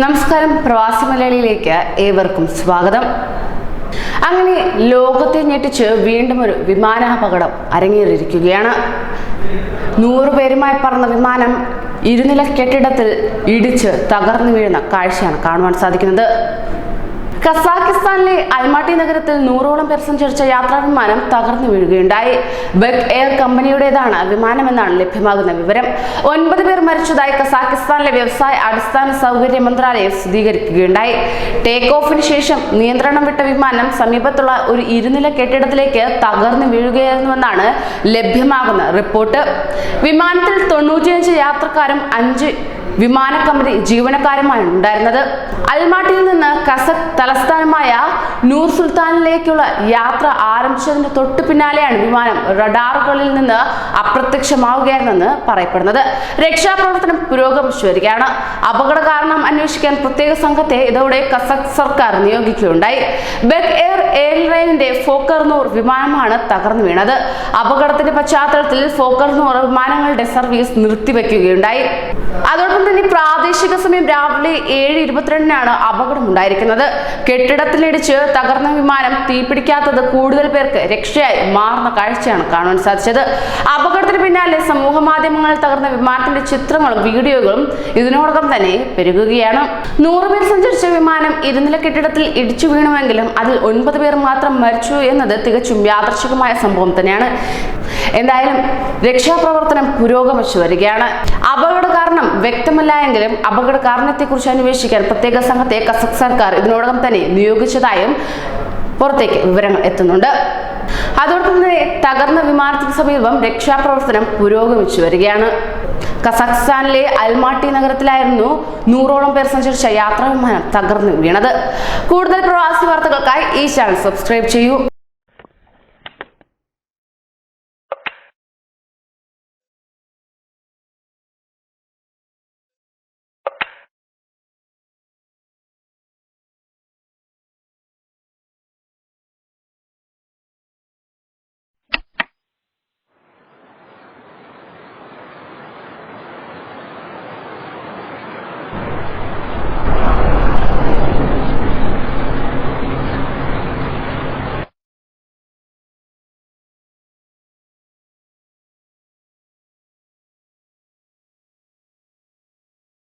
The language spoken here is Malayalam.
നമസ്കാരം. പ്രവാസി മലയാളിയിലേക്ക് ഏവർക്കും സ്വാഗതം. അങ്ങനെ ലോകത്തെ ഞെട്ടിച്ച് വീണ്ടും ഒരു വിമാനാപകടം അരങ്ങേറിയിരിക്കുകയാണ്. നൂറുപേരുമായി പേരുമായി പറന്ന വിമാനം ഇരുനില കെട്ടിടത്തിൽ ഇടിച്ച് തകർന്നു വീഴുന്ന കാഴ്ചയാണ് കാണുവാൻ സാധിക്കുന്നത്. കസാക്കിസ്ഥാനിലെ അൽമാട്ടി നഗരത്തിൽ നൂറോളം പേർ സഞ്ചരിച്ച യാത്രാ വിമാനം തകർന്നു വീഴുകയുണ്ടായി. ബെക് എയർ കമ്പനിയുടേതാണ് വിമാനമെന്നാണ് ലഭ്യമാകുന്ന വിവരം. ഒൻപത് പേർ മരിച്ചതായി ഖസാക്കിസ്ഥാനിലെ വ്യവസായ അടിസ്ഥാന സൗകര്യ മന്ത്രാലയം സ്ഥിരീകരിക്കുകയുണ്ടായി. ടേക്ക് ഓഫിന് ശേഷം നിയന്ത്രണം വിട്ട വിമാനം സമീപത്തുള്ള ഒരു ഇരുനില കെട്ടിടത്തിലേക്ക് തകർന്നു വീഴുകയായിരുന്നുവെന്നാണ് ലഭ്യമാകുന്ന റിപ്പോർട്ട്. വിമാനത്തിൽ തൊണ്ണൂറ്റിയഞ്ച് യാത്രക്കാരും അഞ്ച് വിമാന കമ്പനി ജീവനക്കാരുമാണ് ഉണ്ടായിരുന്നത് അൽമാട്ടിയിൽ കസക് തലസ്ഥാനമായ നൂർ സുൽത്താനിലേക്കുള്ള യാത്ര ആരംഭിച്ചതിന് തൊട്ടു പിന്നാലെയാണ് വിമാനം റഡാറുകളിൽ നിന്ന് അപ്രത്യക്ഷമാവുകയായിരുന്നെന്ന് പറയപ്പെടുന്നത്. രക്ഷാപ്രവർത്തനം പുരോഗമിച്ചു വരികയാണ് അപകട കാരണം അന്വേഷിക്കാൻ പ്രത്യേക സംഘത്തെ ഇതോടെ കസക് സർക്കാർ നിയോഗിക്കുകയുണ്ടായി. ബെക് എയർ എയർലൈനിന്റെ ഫോക്കർ നൂർ വിമാനമാണ് തകർന്നു വീണത്. അപകടത്തിന്റെ പശ്ചാത്തലത്തിൽ ഫോക്കർ നൂർ വിമാനങ്ങളുടെ സർവീസ് നിർത്തിവെക്കുകയുണ്ടായി. അതോടൊപ്പം തന്നെ പ്രാദേശിക സമയം രാവിലെ ഏഴ് ഇരുപത്തിരണ്ടിനാണ് അപകടം ഉണ്ടായിരിക്കുന്നത് കെട്ടിടത്തിലിടിച്ച് തകർന്ന വിമാനം തീപിടിക്കാത്തത് കൂടുതൽ പേർക്ക് രക്ഷയായി മാറുന്ന കാഴ്ചയാണ് കാണാൻ സാധിച്ചത്. അപകടത്തിന് പിന്നാലെ സമൂഹ മാധ്യമങ്ങളിൽ തകർന്ന വിമാനത്തിന്റെ ചിത്രങ്ങളും വീഡിയോകളും ഇതിനോടകം തന്നെ പെരുകുകയാണ്. നൂറുപേർ സഞ്ചരിച്ച വിമാനം ഇരുനില കെട്ടിടത്തിൽ ഇടിച്ചു വീണുവെങ്കിലും അതിൽ ഒൻപത് പേർ മാത്രം മരിച്ചു എന്നത് തികച്ചും യാദർശികമായ സംഭവം തന്നെയാണ്. എന്തായാലും രക്ഷാപ്രവർത്തനം പുരോഗമിച്ചു വരികയാണ്. അപകട കാരണം വ്യക്തമല്ല എങ്കിലും അപകട കാരണത്തെക്കുറിച്ച് അന്വേഷിക്കാൻ പ്രത്യേക സംഘത്തെ കസക് സർക്കാർ ഇതിനോടകം തന്നെ നിയോഗിച്ചതായും പുറത്തേക്ക് വിവരങ്ങൾ എത്തുന്നുണ്ട്. അതോടൊപ്പം തന്നെ തകർന്ന വിമാനത്തിന് സമീപം രക്ഷാപ്രവർത്തനം പുരോഗമിച്ചു വരികയാണ്. കസാഖ്സ്ഥാനിലെ അൽമാട്ടി നഗരത്തിലായിരുന്നു നൂറോളം പേർ സഞ്ചരിച്ച യാത്രാ വിമാനം തകർന്നു വീണത്. കൂടുതൽ പ്രവാസി വാർത്തകൾക്കായി ഈ ചാനൽ സബ്സ്ക്രൈബ് ചെയ്യൂ.